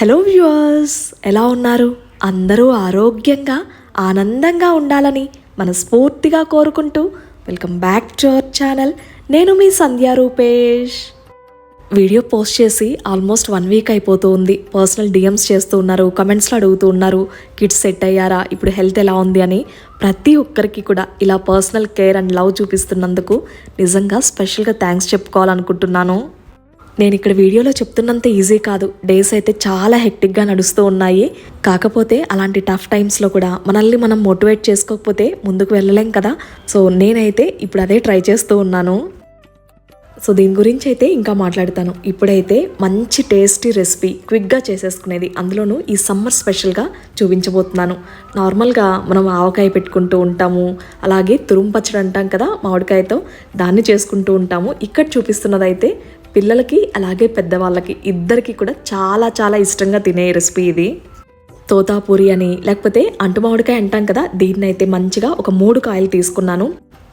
Hello viewers ఎలా ఉన్నారు? అందరూ ఆరోగ్యంగా ఆనందంగా ఉండాలని మనస్ఫూర్తిగా కోరుకుంటూ welcome back to our channel. నేను మీ సంధ్యా రూపేష్. వీడియో పోస్ట్ చేసి ఆల్మోస్ట్ వన్ వీక్ అయిపోతూ ఉంది పర్సనల్ డిఎమ్స్ చేస్తూ ఉన్నారు కమెంట్స్లో అడుగుతూ ఉన్నారు కిడ్స్ సెట్ అయ్యారా ఇప్పుడు హెల్త్ ఎలా ఉంది అని. ప్రతి ఒక్కరికి కూడా ఇలా పర్సనల్ కేర్ అండ్ లవ్ చూపిస్తున్నందుకు నిజంగా స్పెషల్గా థ్యాంక్స్ చెప్పుకోవాలనుకుంటున్నాను. నేను ఇక్కడ వీడియోలో చెప్తున్నంత ఈజీ కాదు. డేస్ అయితే చాలా హెక్టిక్గా నడుస్తూ ఉన్నాయి. కాకపోతే అలాంటి టఫ్ టైమ్స్లో కూడా మనల్ని మనం మోటివేట్ చేసుకోకపోతే ముందుకు వెళ్ళలేం కదా. సో నేనైతే ఇప్పుడు అదే ట్రై చేస్తూ ఉన్నాను. సో దీని గురించి అయితే ఇంకా మాట్లాడతాను. ఇప్పుడైతే మంచి టేస్టీ రెసిపీ క్విక్గా చేసేసుకునేది. అందులోనూ ఈ సమ్మర్ స్పెషల్గా చూపించబోతున్నాను. నార్మల్గా మనం ఆవకాయ పెట్టుకుంటూ ఉంటాము. అలాగే తురుము పచ్చడి అంటాం కదా మామిడికాయతో దాన్ని చేసుకుంటూ ఉంటాము. ఇక్కడ చూపిస్తున్నదైతే పిల్లలకి అలాగే పెద్దవాళ్ళకి ఇద్దరికి కూడా చాలా చాలా ఇష్టంగా తినే రెసిపీ ఇది. తోతాపూరి అని లేకపోతే అంటు మామిడికాయ అంటాం కదా దీన్నైతే మంచిగా ఒక మూడు కాయలు తీసుకున్నాను.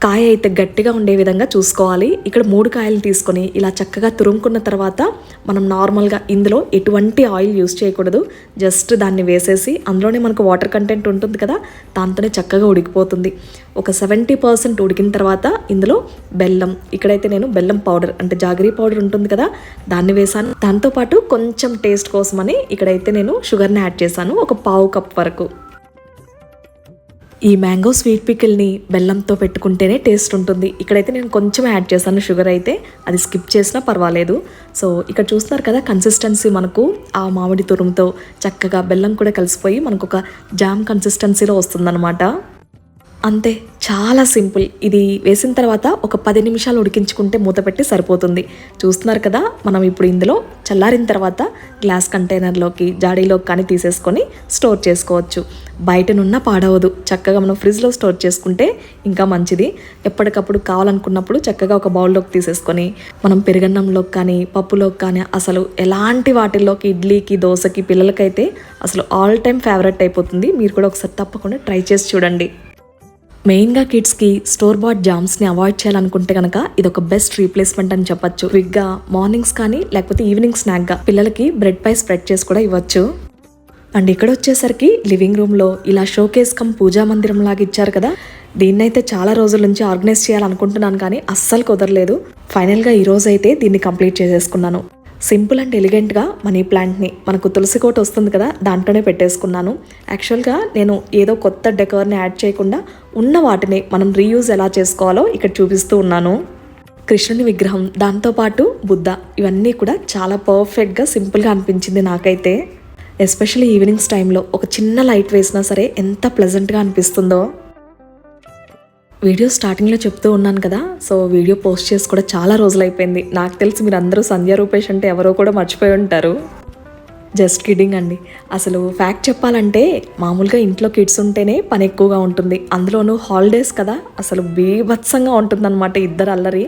కాయ అయితే గట్టిగా ఉండే విధంగా చూసుకోవాలి. ఇక్కడ మూడు కాయలు తీసుకొని ఇలా చక్కగా తురుముకున్న తర్వాత మనం నార్మల్గా ఇందులో ఎటువంటి ఆయిల్ యూస్ చేయకూడదు. జస్ట్ దాన్ని వేసేసి అందులోనే మనకు వాటర్ కంటెంట్ ఉంటుంది కదా దాంతోనే చక్కగా ఉడికిపోతుంది. ఒక సెవెంటీ పర్సెంట్ ఉడికిన తర్వాత ఇందులో బెల్లం ఇక్కడైతే నేను బెల్లం పౌడర్ అంటే జాగరీ పౌడర్ ఉంటుంది కదా దాన్ని వేసాను. దాంతోపాటు కొంచెం టేస్ట్ కోసమని ఇక్కడైతే నేను షుగర్ని యాడ్ చేశాను ఒక పావు కప్ వరకు. ఈ మ్యాంగో స్వీట్ పికిల్ని బెల్లంతో పెట్టుకుంటేనే టేస్ట్ ఉంటుంది. ఇక్కడైతే నేను కొంచెం యాడ్ చేశాను షుగర్ అయితే. అది స్కిప్ చేసినా పర్వాలేదు. సో ఇక్కడ చూస్తున్నారు కదా కన్సిస్టెన్సీ మనకు ఆ మామిడి తురుముతో చక్కగా బెల్లం కూడా కలిసిపోయి మనకు ఒక జామ్ కన్సిస్టెన్సీలో వస్తుందన్నమాట. అంతే చాలా సింపుల్. ఇది వేసిన తర్వాత ఒక పది నిమిషాలు ఉడికించుకుంటే మూత పెట్టి సరిపోతుంది. చూస్తున్నారు కదా మనం ఇప్పుడు ఇందులో చల్లారిన తర్వాత గ్లాస్ కంటైనర్లోకి జాడీలోకి కానీ తీసేసుకొని స్టోర్ చేసుకోవచ్చు. బయటనున్న పాడవదు. చక్కగా మనం ఫ్రిడ్జ్లో స్టోర్ చేసుకుంటే ఇంకా మంచిది. ఎప్పటికప్పుడు కావాలనుకున్నప్పుడు చక్కగా ఒక బౌల్లోకి తీసేసుకొని మనం పెరుగన్నంలోకి కానీ పప్పులోకి కానీ అసలు ఎలాంటి వాటిల్లోకి ఇడ్లీకి దోశకి పిల్లలకైతే అసలు ఆల్ టైమ్ ఫేవరెట్ అయిపోతుంది. మీరు కూడా ఒకసారి తప్పకుండా ట్రై చేసి చూడండి. మెయిన్గా కిడ్స్కి స్టోర్ బాట్ జామ్స్ని అవాయిడ్ చేయాలనుకుంటే కనుక ఇది ఒక బెస్ట్ రీప్లేస్మెంట్ అని చెప్పొచ్చు. క్విక్గా మార్నింగ్స్ కానీ లేకపోతే ఈవినింగ్ స్నాక్గా పిల్లలకి బ్రెడ్ పై స్ప్రెడ్ చేసి కూడా ఇవ్వచ్చు. అండ్ ఇక్కడ వచ్చేసరికి లివింగ్ రూమ్లో ఇలా షోకేస్ కమ్ పూజా మందిరం లాగా ఇచ్చారు కదా దీన్నైతే చాలా రోజుల నుంచి ఆర్గనైజ్ చేయాలనుకుంటున్నాను కానీ అస్సలు కుదరలేదు. ఫైనల్గా ఈరోజైతే అయితే దీన్ని కంప్లీట్ చేసేసుకున్నాను. సింపుల్ అండ్ ఎలిగెంట్గా మనీ ప్లాంట్ని మనకు తులసి కోట వస్తుంది కదా దాంట్లోనే పెట్టేసుకున్నాను. యాక్చువల్గా నేను ఏదో కొత్త డెకర్ని యాడ్ చేయకుండా ఉన్న వాటిని మనం రీయూజ్ ఎలా చేసుకోవాలో ఇక్కడ చూపిస్తూ ఉన్నాను. కృష్ణుని విగ్రహం దాంతోపాటు బుద్ధ ఇవన్నీ కూడా చాలా పర్ఫెక్ట్గా సింపుల్గా అనిపించింది నాకైతే. ఎస్పెషల్లీ ఈవినింగ్స్ టైంలో ఒక చిన్న లైట్ వేసినా సరే ఎంత ప్లెజెంట్గా అనిపిస్తుందో. వీడియో స్టార్టింగ్లో చెప్తూ ఉన్నాను కదా సో వీడియో పోస్ట్ చేసి కూడా చాలా రోజులు అయిపోయింది నాకు తెలిసి మీరు అందరూ సంధ్య రూపేష్ అంటే ఎవరో కూడా మర్చిపోయి ఉంటారు. జస్ట్ కిడ్డింగ్ అండి. అసలు ఫ్యాక్ట్ చెప్పాలంటే మామూలుగా ఇంట్లో కిడ్స్ ఉంటేనే పని ఎక్కువగా ఉంటుంది. అందులోనూ హాలిడేస్ కదా అసలు బీభత్సంగా ఉంటుందన్నమాట ఇద్దరు అల్లరి.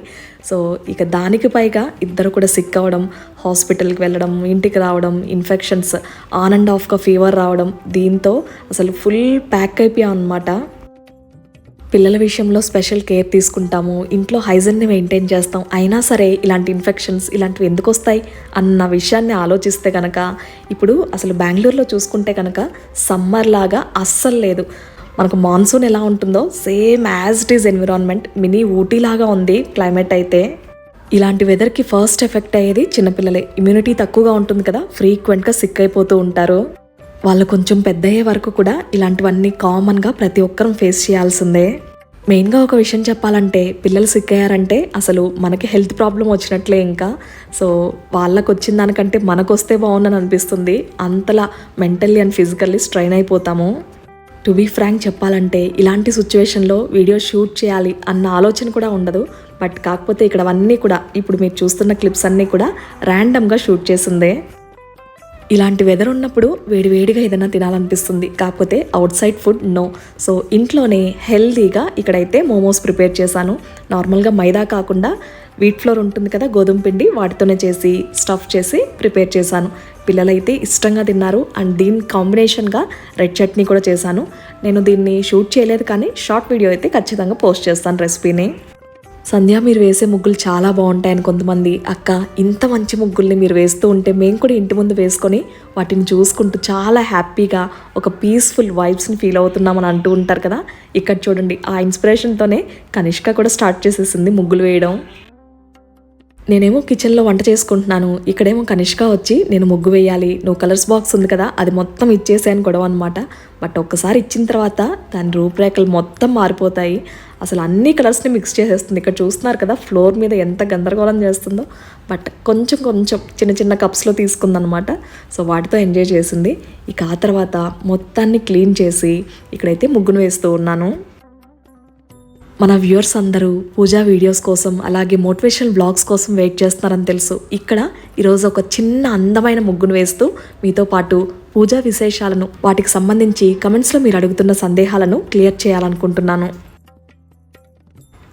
సో ఇక దానికి పైగా ఇద్దరు కూడా సిక్ అవ్వడం హాస్పిటల్కి వెళ్ళడం ఇంటికి రావడం ఇన్ఫెక్షన్స్ ఆన్ అండ్ ఆఫ్గా ఫీవర్ రావడం దీంతో అసలు ఫుల్ ప్యాక్ అయిపోయాం అనమాట పిల్లల విషయంలో స్పెషల్ కేర్ తీసుకుంటాము ఇంట్లో హైజన్ని మెయింటైన్ చేస్తాం. అయినా సరే ఇలాంటి ఇన్ఫెక్షన్స్ ఇలాంటివి ఎందుకు వస్తాయి అన్న విషయాన్ని ఆలోచిస్తే కనుక ఇప్పుడు అసలు బెంగళూరులో చూసుకుంటే కనుక సమ్మర్ లాగా అస్సలు లేదు. మనకు మాన్సూన్ ఎలా ఉంటుందో same as it is environment mini Ooty లాగా ఉంది క్లైమేట్ అయితే. ఇలాంటి వెదర్కి ఫస్ట్ ఎఫెక్ట్ అయ్యేది చిన్నపిల్లలే. ఇమ్యూనిటీ తక్కువగా ఉంటుంది కదా ఫ్రీక్వెంట్గా సిక్ అయిపోతూ ఉంటారు. వాళ్ళు కొంచెం పెద్ద అయ్యే వరకు కూడా ఇలాంటివన్నీ కామన్గా ప్రతి ఒక్కరం ఫేస్ చేయాల్సిందే. మెయిన్గా ఒక విషయం చెప్పాలంటే పిల్లలు సిక్ అయ్యారంటే అసలు మనకి హెల్త్ ప్రాబ్లం వచ్చినట్లే ఇంకా. సో వాళ్ళకు వచ్చిన దానికంటే మనకు వస్తే బాగుందని అనిపిస్తుంది. అంతలా మెంటల్లీ అండ్ ఫిజికల్లీ స్ట్రైన్ అయిపోతాము. టు బీ ఫ్రాంక్ చెప్పాలంటే ఇలాంటి సిచ్యువేషన్లో వీడియో షూట్ చేయాలి అన్న ఆలోచన కూడా ఉండదు. బట్ కాకపోతే ఇక్కడ అవన్నీ కూడా ఇప్పుడు మీరు చూస్తున్న క్లిప్స్ అన్నీ కూడా ర్యాండమ్గా షూట్ చేసిందే. ఇలాంటి వెదర్ ఉన్నప్పుడు వేడివేడిగా ఏదైనా తినాలనిపిస్తుంది. కాకపోతే outside food no so ఇంట్లోనే హెల్తీగా ఇక్కడైతే మోమోస్ ప్రిపేర్ చేశాను. నార్మల్గా మైదా కాకుండా వీట్ ఫ్లోర్ ఉంటుంది కదా గోధుమ పిండి వాటితోనే చేసి స్టఫ్ చేసి ప్రిపేర్ చేశాను. పిల్లలైతే ఇష్టంగా తిన్నారు అండ్ దీని కాంబినేషన్గా రెడ్ చట్నీ కూడా చేశాను. నేను దీన్ని షూట్ చేయలేదు కానీ షార్ట్ వీడియో అయితే ఖచ్చితంగా పోస్ట్ చేస్తాను రెసిపీని సంధ్య మీరు వేసే ముగ్గులు చాలా బాగుంటాయని కొంతమంది. అక్క ఇంత మంచి ముగ్గుల్ని మీరు వేస్తూ ఉంటే మేము కూడా ఇంటి ముందు వేసుకొని వాటిని చూసుకుంటూ చాలా హ్యాపీగా ఒక పీస్ఫుల్ వైబ్స్ని ఫీల్ అవుతున్నామని అంటూ ఉంటారు కదా. ఇక్కడ చూడండి ఆ ఇన్స్పిరేషన్తోనే కనిష్క కూడా స్టార్ట్ చేసేసింది ముగ్గులు వేయడం. నేనేమో కిచెన్లో వంట చేసుకుంటున్నాను. ఇక్కడేమో కనిష్క వచ్చి నేను ముగ్గు వేయాలి. నువ్వు కలర్స్ బాక్స్ ఉంది కదా అది మొత్తం ఇచ్చేసాను గొడవ అనమాట బట్ ఒక్కసారి ఇచ్చిన తర్వాత దాని రూపురేఖలు మొత్తం మారిపోతాయి. అసలు అన్ని కలర్స్ని మిక్స్ చేసేస్తుంది. ఇక్కడ చూస్తున్నారు కదా ఫ్లోర్ మీద ఎంత గందరగోళం చేస్తుందో. బట్ కొంచెం కొంచెం చిన్న చిన్న కప్స్లో తీసుకుందనమాట సో వాటితో ఎంజాయ్ చేసింది. ఇక ఆ తర్వాత మొత్తాన్ని క్లీన్ చేసి ఇక్కడైతే ముగ్గును వేస్తూ ఉన్నాను. మన వ్యూవర్స్ అందరూ పూజా వీడియోస్ కోసం అలాగే మోటివేషనల్ బ్లాగ్స్ కోసం వెయిట్ చేస్తున్నారని తెలుసు. ఇక్కడ ఈరోజు ఒక చిన్న అందమైన ముగ్గును వేస్తూ మీతో పాటు పూజా విశేషాలను వాటికి సంబంధించి కమెంట్స్లో మీరు అడుగుతున్న సందేహాలను క్లియర్ చేయాలనుకుంటున్నాను.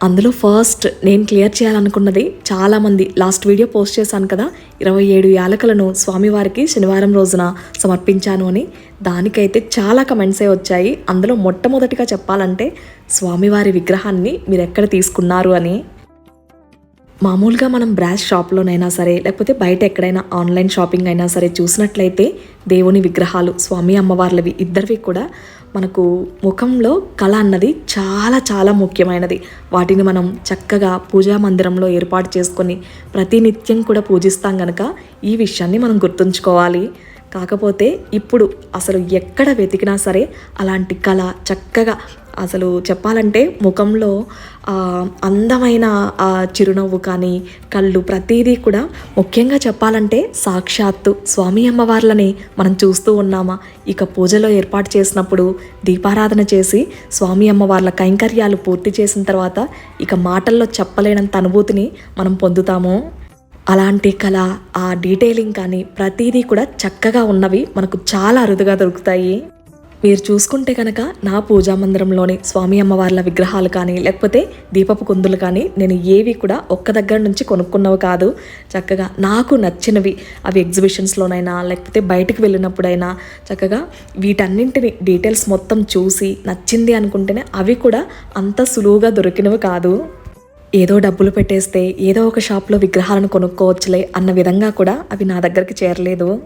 అందులో ఫస్ట్ నేను క్లియర్ చేయాలనుకున్నది చాలామంది. లాస్ట్ వీడియో పోస్ట్ చేశాను కదా ఇరవై ఏడు యాలకులను స్వామివారికి శనివారం రోజున సమర్పించాను అని. దానికైతే చాలా కమెంట్సే వచ్చాయి. అందులో మొట్టమొదటిగా చెప్పాలంటే స్వామివారి విగ్రహాన్ని మీరు ఎక్కడ తీసుకున్నారు అని. మామూలుగా మనం బ్రాస్ షాప్లోనైనా సరే లేకపోతే బయట ఎక్కడైనా ఆన్లైన్ షాపింగ్ అయినా సరే చూసినట్లయితే దేవుని విగ్రహాలు స్వామి అమ్మవార్లవి ఇద్దరివి కూడా మనకు ముఖంలో కళ అన్నది చాలా చాలా ముఖ్యమైనది. వాటిని మనం చక్కగా పూజా మందిరంలో ఏర్పాటు చేసుకొని ప్రతినిత్యం కూడా పూజిస్తాం గనక ఈ విషయాన్ని మనం గుర్తుంచుకోవాలి. కాకపోతే ఇప్పుడు అసలు ఎక్కడ వెతికినా సరే అలాంటి కళ చక్కగా అసలు చెప్పాలంటే ముఖంలో అందమైన ఆ చిరునవ్వు కానీ కళ్ళు ప్రతిదీ కూడా ముఖ్యంగా చెప్పాలంటే సాక్షాత్తు స్వామి అమ్మవార్లని మనం చూస్తూ ఉన్నామా? ఇక పూజలో ఏర్పాటు చేసినప్పుడు దీపారాధన చేసి స్వామి అమ్మవార్ల కైంకర్యాలు పూర్తి చేసిన తర్వాత ఇక మాటల్లో చెప్పలేనంత అనుభూతిని మనం పొందుతాము? అలాంటి కళ ఆ డీటెయిలింగ్ కానీ ప్రతిదీ కూడా చక్కగా ఉన్నవి మనకు చాలా అరుదుగా దొరుకుతాయి. మీరు చూసుకుంటే కనుక నా పూజా మందిరంలోని స్వామి అమ్మవార్ల విగ్రహాలు కానీ లేకపోతే దీపపు కుందులు కానీ నేను ఏవి కూడా ఒక్క దగ్గర నుంచి కొనుక్కున్నవి కాదు. చక్కగా నాకు నచ్చినవి అవి ఎగ్జిబిషన్స్లోనైనా లేకపోతే బయటికి వెళ్ళినప్పుడైనా చక్కగా వీటన్నింటిని డీటెయిల్స్ మొత్తం చూసి నచ్చింది అనుకుంటేనే అవి కూడా అంత సులువుగా దొరికినవి కాదు. ఏదో డబ్బులు పెట్టేస్తే ఏదో ఒక షాప్లో విగ్రహాలను కొనుక్కోవచ్చులే అన్న విధంగా కూడా అవి నా దగ్గరికి చేరలేదు.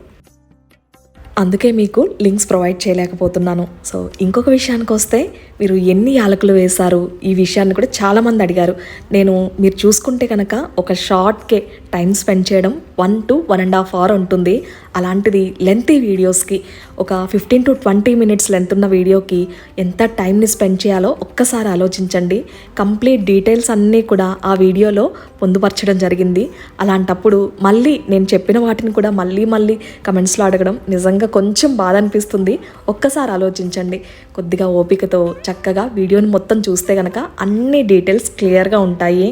అందుకే మీకు లింక్స్ ప్రొవైడ్ చేయలేకపోతున్నాను. సో ఇంకొక విషయానికి వస్తే మీరు ఎన్ని యాలకులు వేశారు? ఈ విషయాన్ని కూడా చాలామంది అడిగారు. నేను మీరు చూసుకుంటే కనుక ఒక షార్ట్కే టైం స్పెండ్ చేయడం one to one and half hour ఉంటుంది. అలాంటిది లెంతీ వీడియోస్కి ఒక fifteen to twenty minutes length ఉన్న వీడియోకి ఎంత టైంని స్పెండ్ చేయాలో ఒక్కసారి ఆలోచించండి. కంప్లీట్ డీటెయిల్స్ అన్నీ కూడా ఆ వీడియోలో పొందుపరచడం జరిగింది. అలాంటప్పుడు మళ్ళీ నేను చెప్పిన వాటిని కూడా మళ్ళీ మళ్ళీ కమెంట్స్లో అడగడం నిజంగా కొంచెం బాధ అనిపిస్తుంది. ఒక్కసారి ఆలోచించండి. కొద్దిగా ఓపికతో చక్కగా వీడియోని మొత్తం చూస్తే కనుక అన్ని డీటెయిల్స్ క్లియర్గా ఉంటాయి.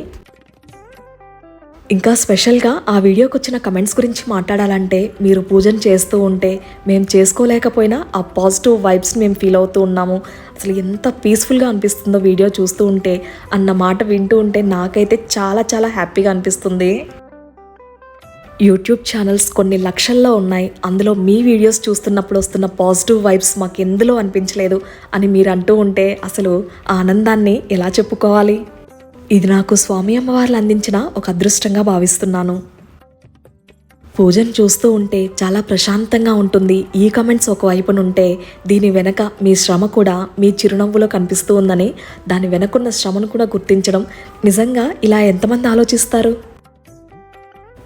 ఇంకా స్పెషల్గా ఆ వీడియోకి వచ్చిన కమెంట్స్ గురించి మాట్లాడాలంటే మీరు పూజను చేస్తూ ఉంటే మేము చేసుకోలేకపోయినా ఆ పాజిటివ్ వైబ్స్ మేము ఫీల్ అవుతూ ఉన్నాము. అసలు ఎంత పీస్ఫుల్గా అనిపిస్తుందో వీడియో చూస్తూ ఉంటే అన్న మాట వింటూ ఉంటే నాకైతే చాలా చాలా హ్యాపీగా అనిపిస్తుంది. యూట్యూబ్ ఛానల్స్ కొన్ని లక్షల్లో ఉన్నాయి. అందులో మీ వీడియోస్ చూస్తున్నప్పుడు వస్తున్న పాజిటివ్ వైబ్స్ మాకు ఎందులో అనిపించలేదు అని మీరు అంటూ ఉంటే అసలు ఆ ఆనందాన్ని ఎలా చెప్పుకోవాలి? ఇది నాకు స్వామి అమ్మవార్లు అందించిన ఒక అదృష్టంగా భావిస్తున్నాను. పూజను చూస్తూ ఉంటే చాలా ప్రశాంతంగా ఉంటుంది. ఈ కమెంట్స్ ఒకవైపునుంటే దీని వెనక మీ శ్రమ కూడా మీ చిరునవ్వులో కనిపిస్తూ ఉందని దాని వెనకున్న శ్రమను కూడా గుర్తించడం. నిజంగా ఇలా ఎంతమంది ఆలోచిస్తారు?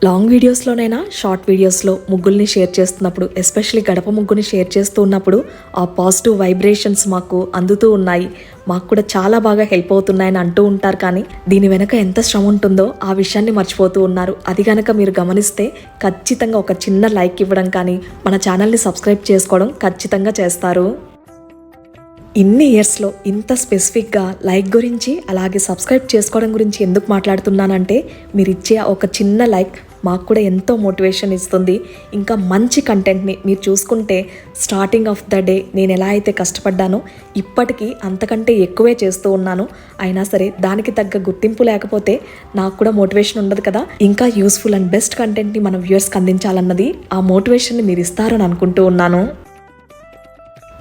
లాంగ్ వీడియోస్లోనైనా షార్ట్ వీడియోస్లో ముగ్గుల్ని షేర్ చేస్తున్నప్పుడు ఎస్పెషల్లీ గడప ముగ్గుని షేర్ చేస్తూ ఉన్నప్పుడు ఆ పాజిటివ్ వైబ్రేషన్స్ మాకు అందుతూ ఉన్నాయి. మాకు కూడా చాలా బాగా హెల్ప్ అవుతున్నాయని అంటూ ఉంటారు కానీ దీని వెనక ఎంత శ్రమ ఉంటుందో ఆ విషయాన్ని మర్చిపోతూ ఉన్నారు. అది కనుక మీరు గమనిస్తే ఖచ్చితంగా ఒక చిన్న లైక్ ఇవ్వడం కానీ మన ఛానల్ని సబ్స్క్రైబ్ చేసుకోవడం ఖచ్చితంగా చేస్తారు. ఇన్ని ఇయర్స్లో ఇంత స్పెసిఫిక్గా లైక్ గురించి అలాగే సబ్స్క్రైబ్ చేసుకోవడం గురించి ఎందుకు మాట్లాడుతున్నానంటే మీరు ఇచ్చే ఒక చిన్న లైక్ మాకు కూడా ఎంతో మోటివేషన్ ఇస్తుంది. ఇంకా మంచి కంటెంట్ని మీరు చూసుకుంటే స్టార్టింగ్ ఆఫ్ ద డే నేను ఎలా అయితే కష్టపడ్డానో ఇప్పటికీ అంతకంటే ఎక్కువే చేస్తూ ఉన్నాను. అయినా సరే దానికి తగ్గ గుర్తింపు లేకపోతే నాకు కూడా మోటివేషన్ ఉండదు కదా. ఇంకా యూస్ఫుల్ అండ్ బెస్ట్ కంటెంట్ని మన వ్యూయర్స్కి అందించాలన్నది ఆ మోటివేషన్ని మీరు ఇస్తారని అనుకుంటూ ఉన్నాను.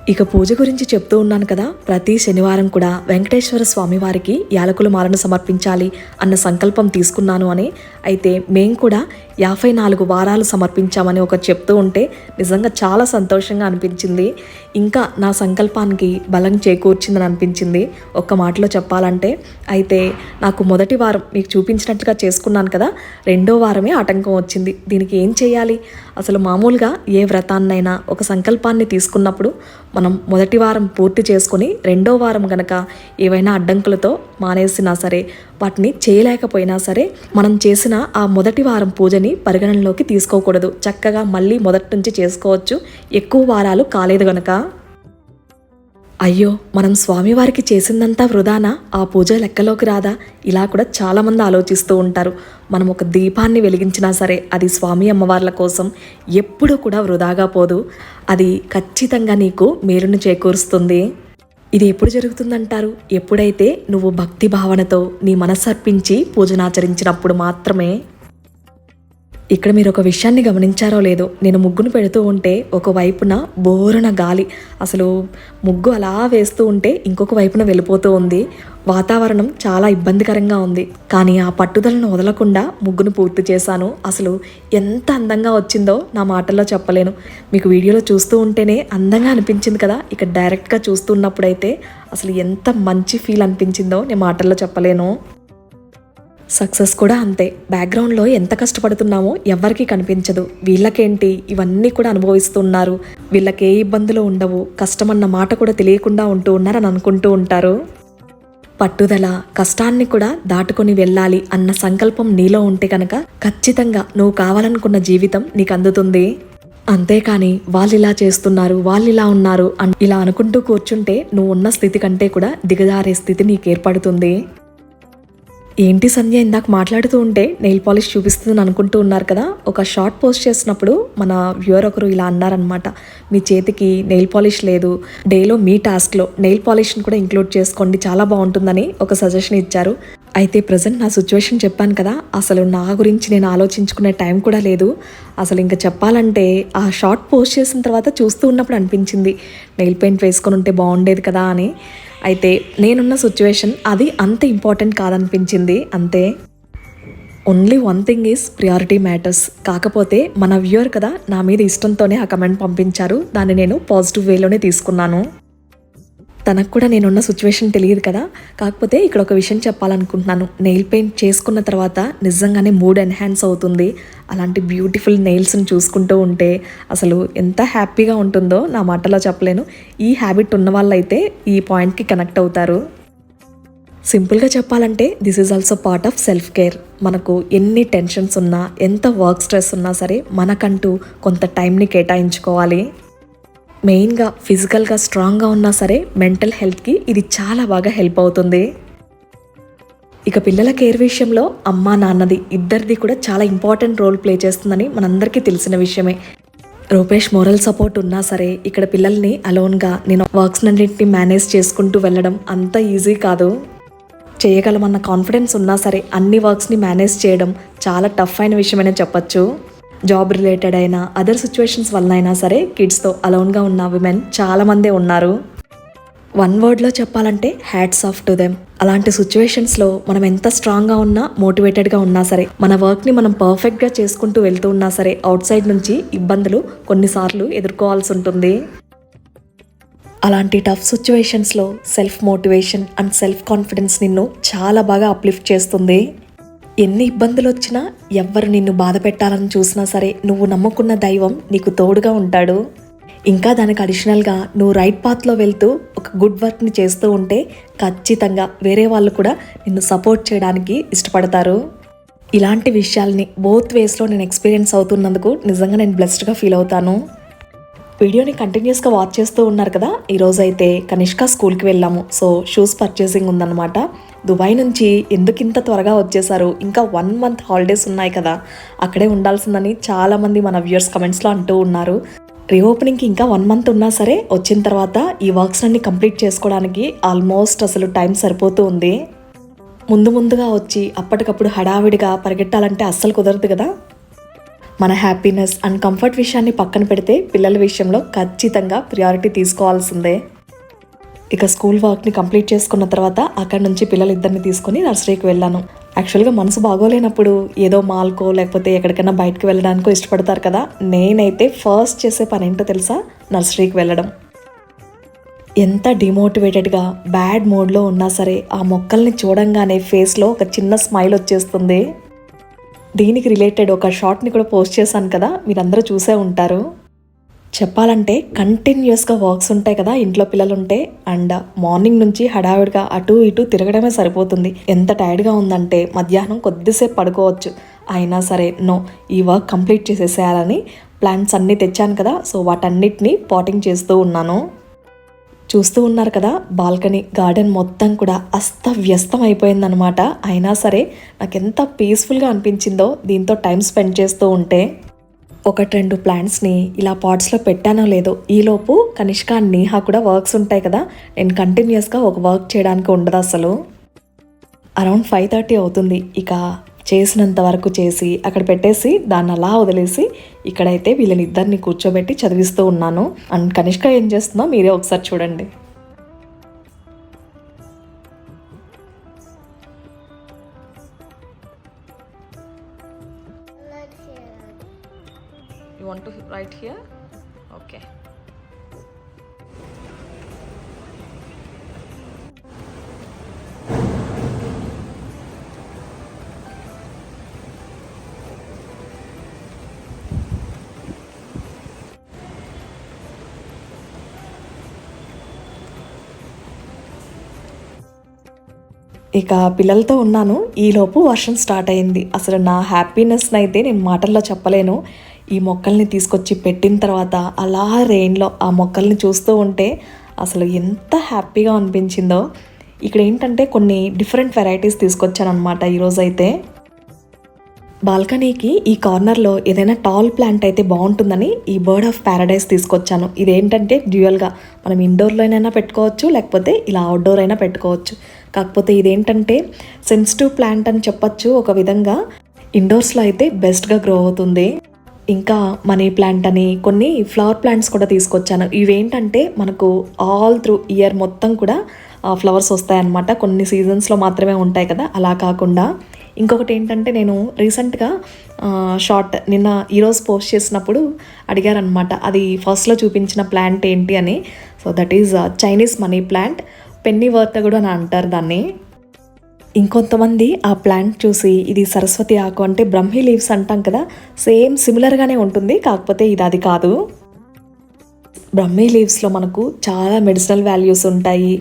ఇక పూజ గురించి చెప్తూ ఉన్నాను కదా ప్రతి శనివారం కూడా వెంకటేశ్వర స్వామి వారికి యాలకుల మాలను సమర్పించాలి అన్న సంకల్పం తీసుకున్నాను అని. అయితే మేము కూడా యాభై నాలుగు వారాలు సమర్పించామని ఒక చెప్తూ ఉంటే నిజంగా చాలా సంతోషంగా అనిపించింది. ఇంకా నా సంకల్పానికి బలం చేకూర్చిందని అనిపించింది ఒక్క మాటలో చెప్పాలంటే. అయితే నాకు మొదటి వారం మీకు చూపించినట్టుగా చేసుకున్నాను కదా రెండో వారమే ఆటంకం వచ్చింది. దీనికి ఏం చేయాలి? అసలు మామూలుగా ఏ వ్రతాన్నైనా ఒక సంకల్పాన్ని తీసుకున్నప్పుడు మనం మొదటి వారం పూర్తి చేసుకొని రెండో వారం గనక ఏవైనా అడ్డంకులతో మానేసినా సరే వాటిని చేయలేకపోయినా సరే మనం చేసిన ఆ మొదటి వారం పూజని పరిగణనలోకి తీసుకోకూడదు. చక్కగా మళ్ళీ మొదటి నుంచి చేసుకోవచ్చు. ఎక్కువ వారాలు కాలేదు గనక. అయ్యో మనం స్వామివారికి చేసిందంతా వృధానా? ఆ పూజ లెక్కలోకి రాదా? ఇలా కూడా చాలామంది ఆలోచిస్తూ ఉంటారు. మనం ఒక దీపాన్ని వెలిగించినా సరే అది స్వామి అమ్మవార్ల కోసం ఎప్పుడూ కూడా వృధాగా పోదు. అది ఖచ్చితంగా నీకు మేలును చేకూరుస్తుంది. ఇది ఎప్పుడు జరుగుతుందంటారు? ఎప్పుడైతే నువ్వు భక్తి భావనతో నీ మనస్సర్పించి పూజనాచరించినప్పుడు మాత్రమే? ఇక్కడ మీరు ఒక విషయాన్ని గమనించారో లేదో నేను ముగ్గును పెడుతూ ఉంటే ఒక వైపున బోరున గాలి అసలు ముగ్గు అలా వేస్తూ ఉంటే ఇంకొక వైపున వెళ్ళిపోతూ ఉంది. వాతావరణం చాలా ఇబ్బందికరంగా ఉంది. కానీ ఆ పట్టుదలను వదలకుండా ముగ్గును పూర్తి చేశాను. అసలు ఎంత అందంగా వచ్చిందో నా మాటల్లో చెప్పలేను. మీకు వీడియోలో చూస్తూ ఉంటేనే అందంగా అనిపించింది కదా? ఇక డైరెక్ట్గా చూస్తున్నప్పుడైతే అసలు ఎంత మంచి ఫీల్ అనిపించిందో నేను మాటల్లో చెప్పలేను. సక్సెస్ కూడా అంతే. బ్యాక్గ్రౌండ్లో ఎంత కష్టపడుతున్నామో ఎవ్వరికీ కనిపించదు. వీళ్ళకేంటి? ఇవన్నీ కూడా అనుభవిస్తున్నారు. వీళ్ళకి ఏ ఇబ్బందులు ఉండవు. కష్టమన్న మాట కూడా తెలియకుండా ఉంటూ ఉన్నారని అనుకుంటూ ఉంటారు. పట్టుదల కష్టాన్ని కూడా దాటుకొని వెళ్ళాలి అన్న సంకల్పం నీలో ఉంటే కనుక ఖచ్చితంగా నువ్వు కావాలనుకున్న జీవితం నీకు అందుతుంది. అంతేకాని వాళ్ళు ఇలా చేస్తున్నారు వాళ్ళు ఇలా ఉన్నారు ఇలా అనుకుంటూ కూర్చుంటే నువ్వు ఉన్న స్థితి కంటే కూడా దిగజారే స్థితి నీకు ఏర్పడుతుంది. ఏంటి సంధ్య ఇందాక మాట్లాడుతూ ఉంటే నెయిల్ పాలిష్ చూపిస్తుందని అనుకుంటూ ఉన్నారు కదా? ఒక షార్ట్ పోస్ట్ చేసినప్పుడు మన వ్యూవర్ ఒకరు ఇలా అన్నారనమాట మీ చేతికి నెయిల్ పాలిష్ లేదు. డేలో మీ టాస్క్లో నెయిల్ పాలిష్ని కూడా ఇంక్లూడ్ చేసుకోండి. చాలా బాగుంటుందని ఒక సజెషన్ ఇచ్చారు. అయితే ప్రజెంట్ నా సిచ్యువేషన్ చెప్పాను కదా. అసలు నా గురించి నేను ఆలోచించుకునే టైం కూడా లేదు. అసలు ఇంకా చెప్పాలంటే ఆ షార్ట్ పోస్ట్ చేసిన తర్వాత చూస్తూ ఉన్నప్పుడు అనిపించింది. నెయిల్ పెయింట్ వేసుకొని ఉంటే బాగుండేది కదా అని. అయితే నేనున్న సిచ్యువేషన్ అది అంత ఇంపార్టెంట్ కాదనిపించింది. అంతే. Only one thing is priority matters కాకపోతే మన వ్యూయర్ కదా నా మీద ఇష్టంతోనే ఆ కమెంట్ పంపించారు. దాన్ని నేను పాజిటివ్ వేలోనే తీసుకున్నాను. తనకు కూడా నేనున్న సిచ్యువేషన్ తెలియదు కదా. కాకపోతే ఇక్కడ ఒక విషయం చెప్పాలనుకుంటున్నాను. నెయిల్ పెయింట్ చేసుకున్న తర్వాత నిజంగానే మూడ్ ఎన్హాన్స్ అవుతుంది. అలాంటి బ్యూటిఫుల్ నెయిల్స్ని చూసుకుంటూ ఉంటే అసలు ఎంత హ్యాపీగా ఉంటుందో నా మాటలో చెప్పలేను. ఈ హ్యాబిట్ ఉన్న వాళ్ళైతే ఈ పాయింట్కి కనెక్ట్ అవుతారు. సింపుల్గా చెప్పాలంటే this is also part of self care మనకు ఎన్ని టెన్షన్స్ ఉన్నా ఎంత వర్క్ స్ట్రెస్ ఉన్నా సరే మనకంటూ కొంత టైంని కేటాయించుకోవాలి. మెయిన్గా ఫిజికల్గా స్ట్రాంగ్గా ఉన్నా సరే మెంటల్ హెల్త్కి ఇది చాలా బాగా హెల్ప్ అవుతుంది. ఇక పిల్లల కేర్ విషయంలో అమ్మా నాన్నది ఇద్దరిది కూడా చాలా ఇంపార్టెంట్ రోల్ ప్లే చేస్తుందని మనందరికీ తెలిసిన విషయమే. రూపేష్ మోరల్ సపోర్ట్ ఉన్నా సరే ఇక్కడ పిల్లల్ని అలోన్గా నేను వర్క్స్ అన్నింటిని మేనేజ్ చేసుకుంటూ వెళ్ళడం అంత ఈజీ కాదు. చేయగలమన్న కాన్ఫిడెన్స్ ఉన్నా సరే అన్ని వర్క్స్ని మేనేజ్ చేయడం చాలా టఫ్ అయిన విషయమనే చెప్పొచ్చు. జాబ్ రిలేటెడ్ అయినా అదర్ సిచ్యువేషన్స్ వల్ల అయినా సరే కిడ్స్తో అలోన్గా ఉన్న విమెన్ చాలామందే ఉన్నారు. వన్ వర్డ్లో చెప్పాలంటే హ్యాట్స్ ఆఫ్ టు దెమ్. అలాంటి సిచ్యువేషన్స్లో మనం ఎంత స్ట్రాంగ్గా ఉన్నా మోటివేటెడ్గా ఉన్నా సరే మన వర్క్ని మనం పర్ఫెక్ట్గా చేసుకుంటూ వెళ్తూ ఉన్నా సరే అవుట్ సైడ్ నుంచి ఇబ్బందులు కొన్నిసార్లు ఎదుర్కోవాల్సి ఉంటుంది. అలాంటి టఫ్ సిచ్యువేషన్స్లో self motivation and self confidence నిన్ను చాలా బాగా అప్లిఫ్ట్ చేస్తుంది. ఎన్ని ఇబ్బందులు వచ్చినా ఎవ్వరు నిన్ను బాధ పెట్టాలని చూసినా సరే నువ్వు నమ్ముకున్న దైవం నీకు తోడుగా ఉంటాడు. ఇంకా దానికి అడిషనల్గా నువ్వు రైట్ పాత్లో వెళ్తూ ఒక గుడ్ వర్క్ని చేస్తూ ఉంటే ఖచ్చితంగా వేరే వాళ్ళు కూడా నిన్ను సపోర్ట్ చేయడానికి ఇష్టపడతారు. ఇలాంటి విషయాల్ని బోత్ వేస్లో నేను ఎక్స్పీరియన్స్ అవుతున్నందుకు నిజంగా నేను బ్లెస్డ్గా ఫీల్ అవుతాను. వీడియోని కంటిన్యూస్గా వాచ్ చేస్తూ ఉన్నారు కదా ఈరోజు అయితే కనిష్క స్కూల్కి వెళ్ళాము. సో షూస్ పర్చేసింగ్ ఉందన్నమాట. దుబాయ్ నుంచి ఎందుకు ఇంత త్వరగా వచ్చేసారు ఇంకా వన్ మంత్ హాలిడేస్ ఉన్నాయి కదా అక్కడే ఉండాల్సిందని చాలామంది మన వ్యూయర్స్ కమెంట్స్లో అంటూ ఉన్నారు. రీఓపెనింగ్కి ఇంకా వన్ మంత్ ఉన్నా సరే వచ్చిన తర్వాత ఈ వర్క్స్ అన్ని కంప్లీట్ చేసుకోవడానికి ఆల్మోస్ట్ అసలు టైం సరిపోతూ ఉంది. ముందు ముందుగా వచ్చి అప్పటికప్పుడు హడావిడిగా పరిగెట్టాలంటే అస్సలు కుదరదు కదా. మన హ్యాపీనెస్ అండ్ కంఫర్ట్ విషయాన్ని పక్కన పెడితే పిల్లల విషయంలో ఖచ్చితంగా ప్రియారిటీ తీసుకోవాల్సిందే. ఇక స్కూల్ వర్క్ని కంప్లీట్ చేసుకున్న తర్వాత అక్కడ నుంచి పిల్లలిద్దరిని తీసుకొని నర్సరీకి వెళ్ళాను. యాక్చువల్గా మనసు బాగోలేనప్పుడు ఏదో మాల్కో లేకపోతే ఎక్కడికైనా బయటకు వెళ్ళడానికో ఇష్టపడతారు కదా నేనైతే ఫస్ట్ చేసే పని ఏంటో తెలుసా? నర్సరీకి వెళ్ళడం. ఎంత డిమోటివేటెడ్గా బ్యాడ్ మూడ్లో ఉన్నా సరే ఆ మొక్కల్ని చూడంగానే ఫేస్లో ఒక చిన్న స్మైల్ వచ్చేస్తుంది. దీనికి రిలేటెడ్ ఒక షార్ట్ని కూడా పోస్ట్ చేశాను కదా మీరందరూ చూసే ఉంటారు. చెప్పాలంటే కంటిన్యూస్గా వర్క్స్ ఉంటాయి కదా ఇంట్లో పిల్లలు ఉంటే అండ్ మార్నింగ్ నుంచి హడావిడిగా అటు ఇటు తిరగడమే సరిపోతుంది. ఎంత టైర్డ్గా ఉందంటే మధ్యాహ్నం కొద్దిసేపు పడుకోవచ్చు. అయినా సరే నో ఈ వర్క్ కంప్లీట్ చేసేసేయాలని ప్లాంట్స్ అన్నీ తెచ్చాను కదా సో వాటన్నిటిని పాటింగ్ చేస్తూ ఉన్నాను. చూస్తూ ఉన్నారు కదా బాల్కనీ గార్డెన్ మొత్తం కూడా అస్తవ్యస్తం అయిపోయిందనమాట అయినా సరే నాకు ఎంత పీస్ఫుల్గా అనిపించిందో దీంతో టైం స్పెండ్ చేస్తూ ఉంటే. ఒకటి రెండు ప్లాంట్స్ని ఇలా పాట్స్లో పెట్టానో లేదో ఈలోపు కనిష్క నీహా నేహా కూడా వర్క్స్ ఉంటాయి కదా నేను కంటిన్యూస్గా ఒక వర్క్ చేయడానికి ఉండదు అసలు. అరౌండ్ ఫైవ్ థర్టీ అవుతుంది ఇక చేసినంత వరకు చేసి అక్కడ పెట్టేసి దాన్ని అలా వదిలేసి ఇక్కడైతే వీళ్ళని ఇద్దరిని కూర్చోబెట్టి చదివిస్తూ ఉన్నాను. అండ్ కనిష్క ఏం చేస్తుందో మీరే ఒకసారి చూడండి. ఇక పిల్లలతో ఉన్నాను. ఈలోపు వర్షం స్టార్ట్ అయింది. అసలు నా హ్యాపీనెస్ని అయితే నేను మాటల్లో చెప్పలేను. ఈ మొక్కల్ని తీసుకొచ్చి పెట్టిన తర్వాత అలా రెయిన్లో ఆ మొక్కల్ని చూస్తూ ఉంటే అసలు ఎంత హ్యాపీగా అనిపించిందో. ఇక్కడ ఏంటంటే కొన్ని డిఫరెంట్ వెరైటీస్ తీసుకొచ్చాను అనమాట ఈరోజు అయితే బాల్కనీకి ఈ కార్నర్లో ఏదైనా టాల్ ప్లాంట్ అయితే బాగుంటుందని ఈ బర్డ్ ఆఫ్ ప్యారడైస్ తీసుకొచ్చాను. ఇదేంటంటే డ్యూయల్గా మనం ఇండోర్లోనైనా పెట్టుకోవచ్చు లేకపోతే ఇలా అవుట్డోర్ అయినా పెట్టుకోవచ్చు. కాకపోతే ఇదేంటంటే సెన్సిటివ్ ప్లాంట్ అని చెప్పొచ్చు ఒక విధంగా. ఇండోర్స్లో అయితే బెస్ట్గా గ్రో అవుతుంది. ఇంకా మనీ ప్లాంట్ అని కొన్ని ఫ్లవర్ ప్లాంట్స్ కూడా తీసుకొచ్చాను. ఇవేంటంటే మనకు ఆల్ త్రూ ఇయర్ మొత్తం కూడా ఫ్లవర్స్ వస్తాయన్నమాట. కొన్ని సీజన్స్లో మాత్రమే ఉంటాయి కదా. అలా కాకుండా ఇంకొకటి ఏంటంటే నేను రీసెంట్గా షార్ట్ నిన్న ఈరోజు పోస్ట్ చేసినప్పుడు అడిగారనమాట అది ఫస్ట్లో చూపించిన ప్లాంట్ ఏంటి అని. So that is Chinese money plant. Penny worth కూడా అని అంటారు దాన్ని. ఇంకొంతమంది ఆ ప్లాంట్ చూసి ఇది సరస్వతి ఆకు అంటే బ్రహ్మి లీవ్స్ అంటాం కదా సేమ్ సిమిలర్గానే ఉంటుంది కాకపోతే ఇది అది కాదు. బ్రహ్మీ లీవ్స్లో మనకు చాలా మెడిసినల్ వాల్యూస్ ఉంటాయి.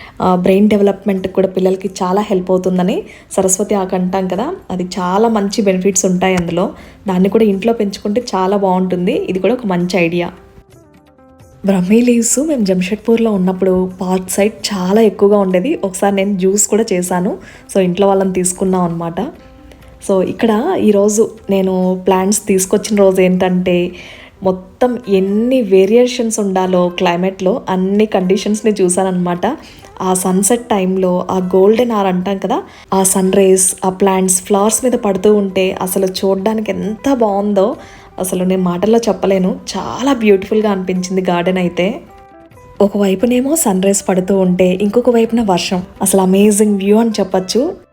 బ్రెయిన్ డెవలప్మెంట్ కూడా పిల్లలకి చాలా హెల్ప్ అవుతుందని సరస్వతి ఆకు అంటాం కదా. అది చాలా మంచి బెనిఫిట్స్ ఉంటాయి అందులో. దాన్ని కూడా ఇంట్లో పెంచుకుంటే చాలా బాగుంటుంది. ఇది కూడా ఒక మంచి ఐడియా బ్రహ్మీ లీవ్స్ మేము జంషెడ్పూర్లో ఉన్నప్పుడు పార్క్ సైడ్ చాలా ఎక్కువగా ఉండేది. ఒకసారి నేను జ్యూస్ కూడా చేశాను. సో ఇంట్లో వాళ్ళని తీసుకున్నాం అనమాట సో ఇక్కడ ఈరోజు నేను ప్లాంట్స్ తీసుకొచ్చిన రోజు ఏంటంటే మొత్తం ఎన్ని వేరియేషన్స్ ఉండాలో క్లైమేట్లో అన్ని కండిషన్స్ని చూసానమాట ఆ సన్సెట్ టైంలో ఆ గోల్డెన్ ఆర్ అంటాం కదా ఆ సన్ రేస్ ఆ ప్లాంట్స్ ఫ్లవర్స్ మీద పడుతూ ఉంటే అసలు చూడడానికి ఎంత బాగుందో అసలు నేను మాటల్లో చెప్పలేను. చాలా బ్యూటిఫుల్గా అనిపించింది గార్డెన్ అయితే. ఒకవైపునేమో సన్ రైస్ పడుతూ ఉంటే ఇంకొక వైపున వర్షం. అసలు అమేజింగ్ వ్యూ అని చెప్పచ్చు.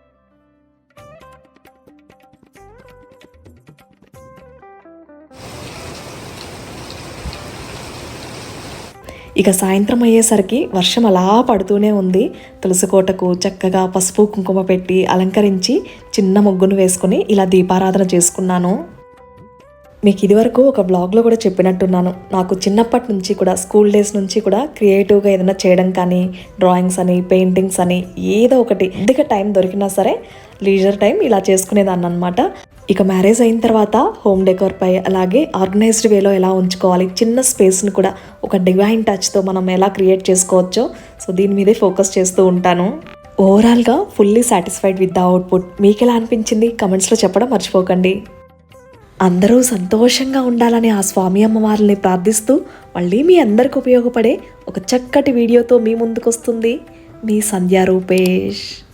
ఇక సాయంత్రం అయ్యేసరికి వర్షం అలా పడుతూనే ఉంది. తులసికోటకు చక్కగా పసుపు కుంకుమ పెట్టి అలంకరించి చిన్న ముగ్గును వేసుకుని ఇలా దీపారాధన చేసుకున్నాను. మీకు ఇదివరకు ఒక బ్లాగ్లో కూడా చెప్పినట్టున్నాను. నాకు చిన్నప్పటి నుంచి కూడా స్కూల్ డేస్ నుంచి కూడా క్రియేటివ్గా ఏదైనా చేయడం కానీ డ్రాయింగ్స్ అని పెయింటింగ్స్ అని ఏదో ఒకటి కొద్దిగా టైం దొరికినా సరే లీజర్ టైం ఇలా చేసుకునేదాన్ని అనమాట ఇక మ్యారేజ్ అయిన తర్వాత హోమ్ డెకోర్పై అలాగే ఆర్గనైజ్డ్ వేలో ఎలా ఉంచుకోవాలి చిన్న స్పేస్ని కూడా ఒక డివైన్ టచ్తో మనం ఎలా క్రియేట్ చేసుకోవచ్చో సో దీని మీదే ఫోకస్ చేస్తూ ఉంటాను. ఓవరాల్గా fully satisfied with the output మీకు ఎలా అనిపించింది? కమెంట్స్లో చెప్పడం మర్చిపోకండి. అందరూ సంతోషంగా ఉండాలని ఆ స్వామి అమ్మవారిని ప్రార్థిస్తూ మళ్ళీ మీ అందరికి ఉపయోగపడే ఒక చక్కటి వీడియోతో మీ ముందుకు వస్తుంది మీ సంధ్యా రూపేష్.